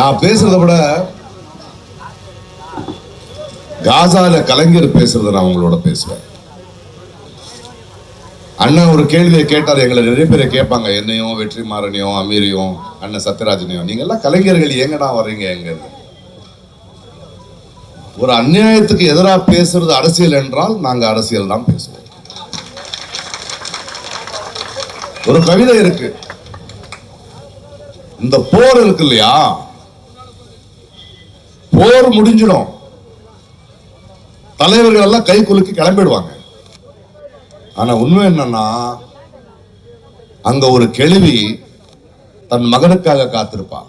நான் பேசுறத விட காசால கலைஞர் பேசுறத நான் உங்களோட பேசுவேன். அண்ணன் ஒரு கேள்வியை கேட்டார் எங்களை நிறைய பேரை கேட்பாங்க என்னையும் வெற்றிமாறனையும் அமீரையும் அண்ணன் சத்யராஜனையும் நீங்க எல்லாம் கலைஞர்கள் எங்கடா வர்றீங்க எங்க ஒரு அநியாயத்துக்கு எதிராக பேசுறது அரசியல் என்றால் நாங்க அரசியல் தான் பேசுவோம். ஒரு கவிதை இருக்கு. இந்த போர் இருக்கு இல்லையா? போர் முடிஞ்சிடும். தலைவர்கள் எல்லாம் கை குலுக்கி கிளம்பிடுவாங்க. ஆனா உண்மை என்னன்னா அங்க ஒரு கேள்வி தன் மகனுக்காக காத்திருப்பா.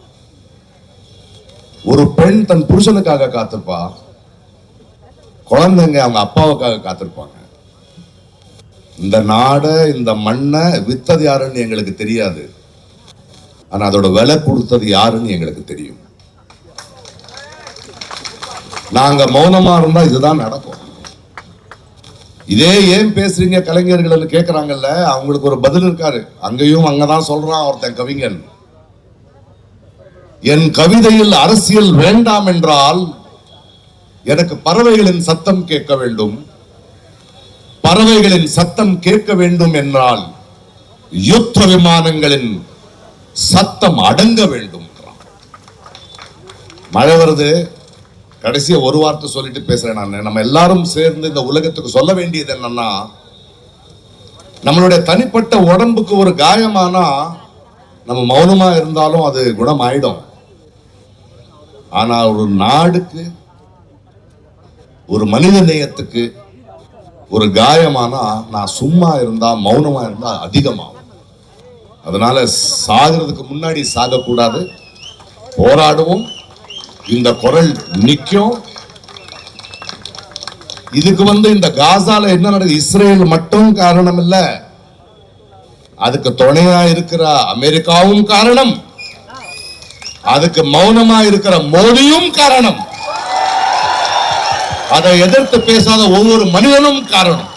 ஒரு பெண் தன் புருஷனுக்காக காத்திருப்பா. குழந்தைங்க அவங்க அப்பாவுக்காக காத்திருப்பாங்க. இந்த நாடை இந்த மண்ணை வித்தது யாருன்னு எங்களுக்கு தெரியாது. ஆனா அதோட விலை கொடுத்தது யாருன்னு எங்களுக்கு தெரியும். நாங்க மௌனமா இருந்தா இதுதான் நடக்கும். இதே ஏன் பேசுறீங்க கலைஞர்கள் கேட்கறாங்கல்ல அவங்களுக்கு ஒரு பதில் இருக்காரு. அங்கேயும் அங்கதான் சொல்றான் ஒருத்தன் கவிஞன். என் கவிதையில் அரசியல் வேண்டாம் என்றால் எனக்கு பறவைகளின் சத்தம் கேட்க வேண்டும். பறவைகளின் சத்தம் கேட்க வேண்டும் என்றால் யுத்த விமானங்களின் சத்தம் அடங்க வேண்டும். மழை வருது. கடைசியாக ஒரு வார்த்தை சொல்லிட்டு பேசுறேன் நான். நம்ம எல்லாரும் சேர்ந்து இந்த உலகத்துக்கு சொல்ல வேண்டியது என்னன்னா நம்மளுடைய தனிப்பட்ட உடம்புக்கு ஒரு காயமானா நம்ம மௌனமா இருந்தாலும் அது குணம் ஆயிடும் ஆனால் ஒரு நாடுக்கு ஒரு மனித நேயத்துக்கு ஒரு காயமானா நான் சும்மா இருந்தா மௌனமா இருந்தா அதிகமாகும். அதனால சாகிறதுக்கு முன்னாடி சாகக்கூடாது. போராடுவோம். இந்த குரல் நிற்கும் இதுக்கு வந்து இந்த காசால என்ன நடக்குது? இஸ்ரேல் மட்டும் காரணம் இல்ல அதுக்கு துணையா இருக்கிற அமெரிக்காவும் காரணம். அதுக்கு மௌனமா இருக்கிற மோடியும் காரணம். அதை எதிர்த்து பேசாத ஒவ்வொரு மனிதனும் காரணம்.